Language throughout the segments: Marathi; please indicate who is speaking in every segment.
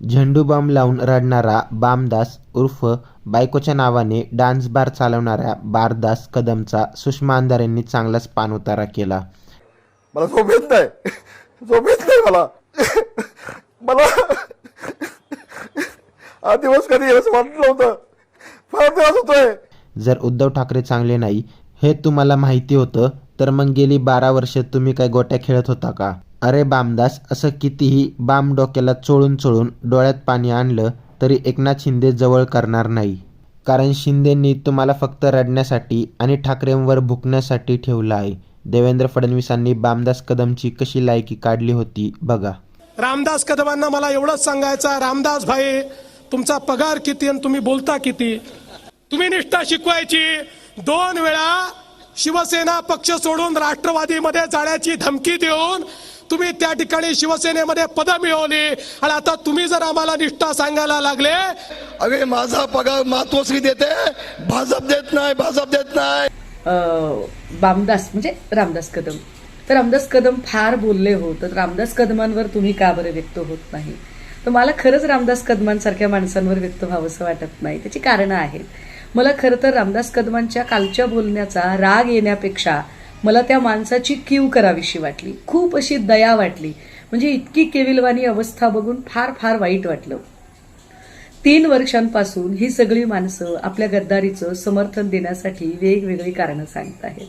Speaker 1: झेंडू बॉम्ब लावून रडणारा बामदास उर्फ बायकोच्या नावाने डान्स बार चालवणाऱ्या बारदास कदमचा सुषमा अंधारे यांनी चांगलाच पाणउतारा केला.
Speaker 2: मला झोप येत नाही. झोप येत नाही मला. मला हा दिवस कधी असं वाटलं नव्हतं. फार त्रास होतोय.
Speaker 1: जर उद्धव ठाकरे चांगले नाही हे तुम्हाला माहिती होतं तर मग गेली बारा वर्ष तुम्ही काय गोट्या खेळत होता का? अरे बामदास असं कितीही बाम डोक्याला चोळून चोळून डोळ्यात पाणी आणलं तरी एकनाथ शिंदे जवळ करणार नाही. कारण शिंदेंनी तुम्हाला फक्त रडण्यासाठी आणि ठाकरेंवर भुकण्यासाठी ठेवलं आहे. देवेंद्र फडणवीसांनी बामदास कदमची कशी लायकी काढली होती बघा.
Speaker 3: रामदास कदमांना मला एवढंच सांगायचं आहे, रामदास भाई तुमचा पगार किती आणि तुम्ही बोलता किती? तुम्ही निष्ठा शिकवायची. दोन वेळा शिवसेना पक्ष सोडून राष्ट्रवादीमध्ये जाण्याची धमकी देऊन तुम्ही त्या ठिकाणी शिवसेनेमध्ये पदं मिळवली आणि आता तुम्ही जर आम्हाला निष्ठा सांगायला लागले
Speaker 2: अरे माझा पगार मातोश्री देते. भाजप देत नाही भाजप देत नाही.
Speaker 4: अ, बामदास म्हणजे रामदास कदम. तर रामदास कदम फार बोलले हो तर रामदास कदमांवर तुम्ही का बरं व्यक्त होत नाही? तर मला खरंच रामदास कदमांसारख्या माणसांवर व्यक्त व्हावंसं वाटत नाही. त्याची कारणं आहेत. मला खरं तर रामदास कदमांच्या कालच्या बोलण्याचा राग येण्यापेक्षा मला त्या माणसाची कीव करावीशी वाटली. खूप अशी दया वाटली. म्हणजे इतकी केविलवानी अवस्था बघून फार फार वाईट वाटलं. तीन वर्षांपासून ही सगळी माणसं आपल्या गद्दारीचं समर्थन देण्यासाठी वेगवेगळी कारणं सांगत आहेत.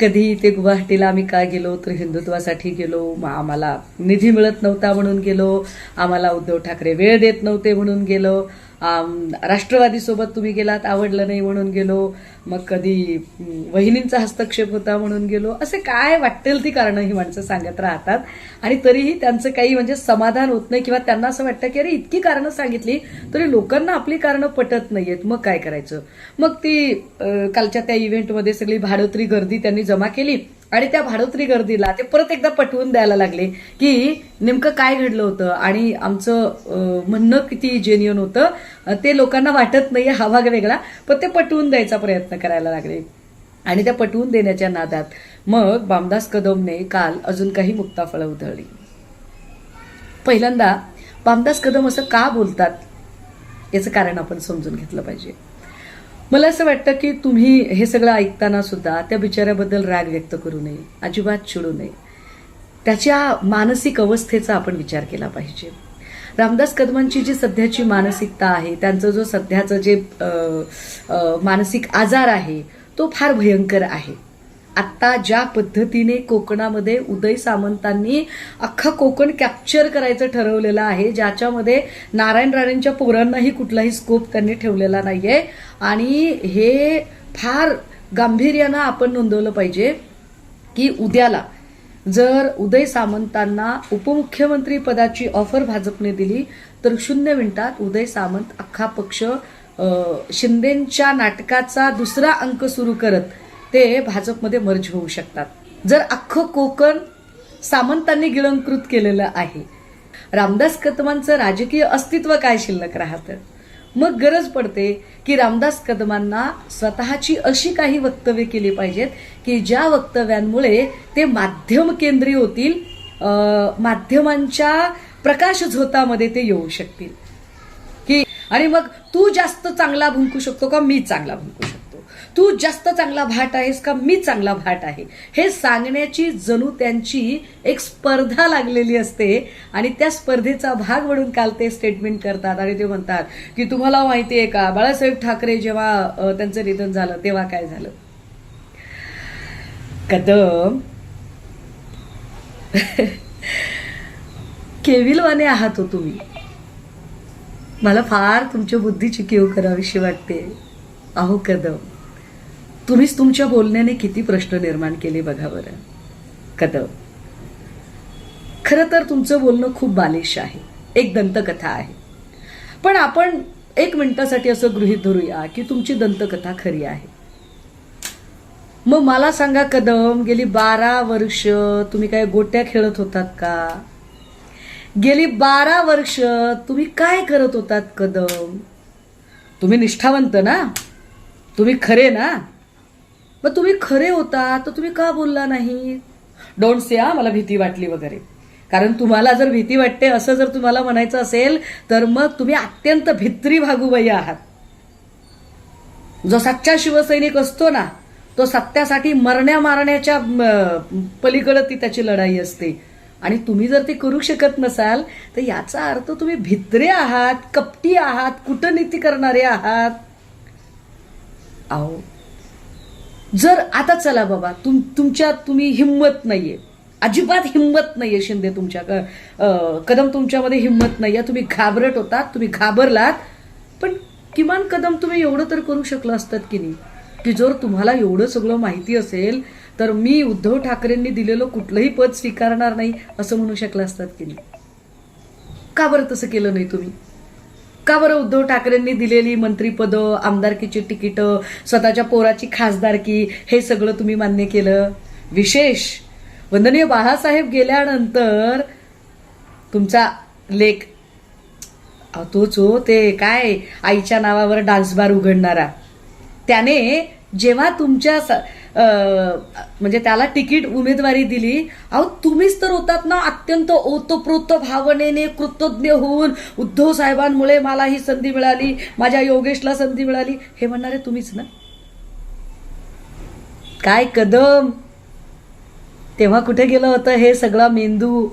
Speaker 4: कधी ते गुवाहाटीला आम्ही का गेलो तर हिंदुत्वासाठी गेलो. मग आम्हाला निधी मिळत नव्हता म्हणून गेलो. आम्हाला उद्धव ठाकरे वेळ देत नव्हते म्हणून गेलो. राष्ट्रवादीसोबत तुम्ही गेलात आवडलं नाही म्हणून गेलो मग कधी वहिनींचा हस्तक्षेप होता म्हणून गेलो असे काय वाटेल ती कारणं ही माणसं सांगत राहतात. आणि तरीही त्यांचं काही म्हणजे समाधान होत नाही किंवा त्यांना असं वाटतं की अरे इतकी कारणं सांगितली तरी लोकांना आपली कारणं पटत नाहीयेत. मग काय करायचं? मग ती कालच्या त्या इव्हेंटमध्ये सगळी भाडोत्री गर्दी त्यांनी जमा केली. आणि त्या भाडोत्री गर्दीला ते परत एकदा पटवून द्यायला लागले की नेमकं काय घडलं होतं आणि आमचं म्हणणं किती जेन्युअन होतं ते लोकांना वाटत नाही हा भाग वेगळा पण ते पटवून द्यायचा प्रयत्न करायला लागले. आणि त्या पटवून देण्याच्या नादात मग बामदास कदमने काल अजून काही मुक्ताफळं उधळली. पहिल्यांदा बामदास कदम असं का बोलतात याचं कारण आपण समजून घेतलं पाहिजे. मला असं वाटतं की तुम्ही हे सगळं ऐकताना सुद्धा त्या बिचाऱ्याबद्दल राग व्यक्त करू नये अजिबात चिडू नये. त्याच्या मानसिक अवस्थेचा आपण विचार केला पाहिजे. रामदास कदमांची जी सध्याची मानसिकता आहे त्यांचं जो सध्याचं जे मानसिक आजार आहे तो फार भयंकर आहे. आत्ता ज्या पद्धतीने कोकणामध्ये उदय सामंतांनी अख्खा कोकण कॅप्चर करायचं ठरवलेलं आहे ज्याच्यामध्ये नारायण राणेंच्या पोरांनाही कुठलाही स्कोप त्यांनी ठेवलेला नाहीये. आणि हे फार गांभीर्यानं आपण नोंदवलं पाहिजे की उद्याला जर उदय सामंतांना उपमुख्यमंत्री पदाची ऑफर भाजपने दिली तर शून्य मिनिटात उदय सामंत अख्खा पक्ष शिंदेच्या नाटकाचा दुसरा अंक सुरू करत ते भाजपमध्ये मर्ज होऊ शकतात. जर अख्खं कोकण सामंतांनी गिळंकृत केलेलं आहे रामदास कदमांचं राजकीय अस्तित्व काय शिल्लक राहतं? मग गरज पडते की रामदास कदमांना स्वतःची अशी काही वक्तव्य केली पाहिजेत की ज्या वक्तव्यांमुळे ते माध्यम केंद्रीय होतील माध्यमांच्या माध्यमांच्या प्रकाशझोतामध्ये ते येऊ शकतील. की आणि मग तू जास्त चांगला भुंकू शकतो का मी चांगला भुंकू शकतो? तू जास्त चांगला भाट आहेस का मी चांगला भाट आहे? हे सांगण्याची जणू त्यांची एक स्पर्धा लागलेली असते आणि त्या स्पर्धेचा भाग म्हणून काल ते स्टेटमेंट करतात आणि ते म्हणतात की तुम्हाला माहिती आहे का बाळासाहेब ठाकरे जेव्हा त्यांचं निधन झालं तेव्हा काय झालं? कदम. केविलवाने आहात हो तुम्ही. मला फार तुमच्या बुद्धीची कीव करावीशी वाटते. अहो कदम. तुम्हीच तुमच्या बोलण्याने किती प्रश्न निर्माण केले बघा बरं. कदम. खरं तर तुमचं बोलणं खूप बालिश आहे. एक दंतकथा आहे. पण आपण एक मिनिटासाठी असं गृहीत धरूया की तुमची दंतकथा खरी आहे. मग मला सांगा कदम गेली बारा वर्ष तुम्ही काय गोट्या खेळत होतात का? गेली बारा वर्ष तुम्ही काय करत होतात कदम? तुम्ही निष्ठावंत ना? तुम्ही खरे ना? मग तुम्ही खरे होता तर तुम्ही का बोलला नाही? डोंट से आ मला भीती वाटली वगैरे. कारण तुम्हाला जर भीती वाटते असं जर तुम्हाला म्हणायचं असेल तर मग तुम्ही अत्यंत भित्री भागूबाई आहात. जो सच्चा शिवसैनिक असतो ना तो सत्यासाठी मरण्या मारण्याच्या पलीकडं ती त्याची लढाई असते. आणि तुम्ही जर ते करू शकत नसाल तर याचा अर्थ तुम्ही भित्रे आहात कपटी आहात कूटनीती करणारे आहात. अहो जर आता चला बाबा तुम तुमच्यात तुम्ही हिंमत नाहीये. अजिबात हिंमत नाहीये शिंदे तुमच्या कदम तुमच्यामध्ये हिंमत नाहीये. तुम्ही घाबरट होतात तुम्ही घाबरलात. पण किमान कदम तुम्ही एवढं तर करू शकलं असतात की नाही? की जर तुम्हाला एवढं सगळं माहिती असेल तर मी उद्धव ठाकरेंनी दिलेलं कुठलंही पद स्वीकारणार नाही असं म्हणू शकलं असतात की नाही? का बरं तसं केलं नाही तुम्ही? का बरं उद्धव ठाकरेंनी दिलेली मंत्रीपदं आमदारकीची तिकीटं स्वतःच्या पोराची खासदारकी हे सगळं तुम्ही मान्य केलं. विशेष वंदनीय बाळासाहेब गेल्यानंतर तुमचा लेख तोच हो ते काय आईच्या नावावर डान्स बार उघडणारा. त्याने जेव्हा तुमच्या म्हणजे त्याला तिकीट उमेदवारी दिली. अहो तुम्हीच तर होतात ना अत्यंत ओतप्रोत भावनेने कृतज्ञ होऊन उद्धव साहेबांमुळे मला ही संधी मिळाली माझ्या योगेशला संधी मिळाली. हे म्हणणारे तुम्हीच ना? काय कदम? तेव्हा कुठे गेलं होतं हे सगळा मेंदू?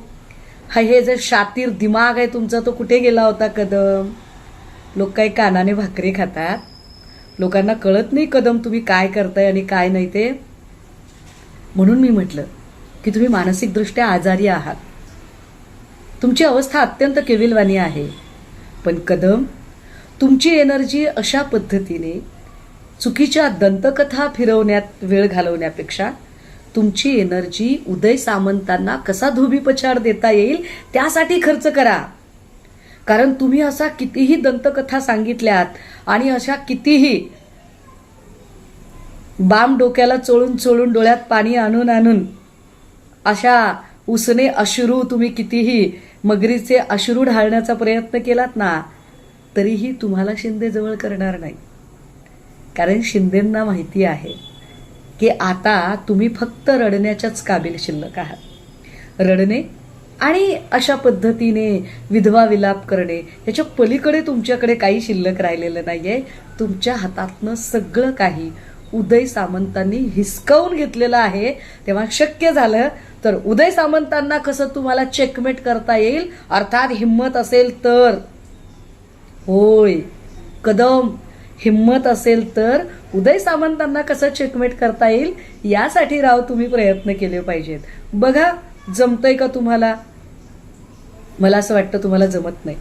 Speaker 4: हा हे जे शातीर दिमाग आहे तुमचा तो कुठे गेला होता कदम? लोक काही कानाने भाकरी खातात? लोकांना कळत नाही कदम तुम्ही काय करताय आणि काय नाही ते. म्हणून मी म्हटलं की तुम्ही मानसिकदृष्ट्या आजारी आहात. तुमची अवस्था अत्यंत केविलवाणी आहे. पण कदम तुमची एनर्जी अशा पद्धतीने चुकीच्या दंतकथा फिरवण्यात वेळ घालवण्यापेक्षा तुमची एनर्जी उदय सामंतांना कसा धोबीपछाड देता येईल त्यासाठी खर्च करा. कारण तुम्ही असा कितीही दंतकथा सांगितल्यात आणि अशा कितीही बाम डोक्याला चोळून चोळून डोळ्यात पाणी आणून आणून अशा उसने अश्रू तुम्ही कितीही मगरीचे अश्रू ढाळण्याचा प्रयत्न केलात ना तरीही तुम्हाला शिंदे जवळ करणार नाही. कारण शिंदेंना माहिती आहे की आता तुम्ही फक्त रडण्याच्याच काबिल शिल्लक आहात. रडणे आणि अशा पद्धतीने विधवा विलाप करणे याच्या पलीकडे तुमच्याकडे काही शिल्लक राहिलेलं नाहीये. तुमच्या हातातनं सगळं काही उदय सामंतांनी हिसकावून घेतलेलं आहे. तेव्हा शक्य झालं तर उदय सामंतांना कसं तुम्हाला चेकमेट करता येईल? अर्थात हिंमत असेल तर. होय कदम. हिंमत असेल तर उदय सामंतांना कसं चेकमेट करता येईल? यासाठी राव तुम्ही प्रयत्न केले पाहिजेत. बघा जमतंय का तुम्हाला? मला असं वाटतं तुम्हाला जमत नाही.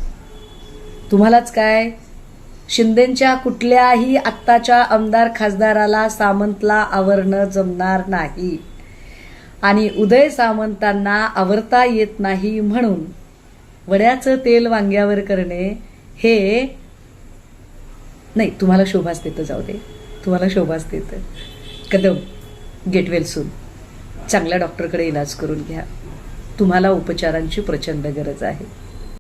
Speaker 4: तुम्हालाच काय? शिंदेच्या कुठल्याही आत्ताच्या आमदार खासदाराला सामंतला आवरणं जमणार नाही. आणि उदय सामंतांना आवरता येत नाही म्हणून वड्याचं तेल वांग्यावर करणे हे नाही तुम्हाला शोभाच देतं जाऊ दे. तुम्हाला शोभाच देतं. कदम गेट वेल सून चांगल्या डॉक्टरकडे इलाज करून घ्या. तुम्हाला उपचारांची प्रचंड गरज आहे.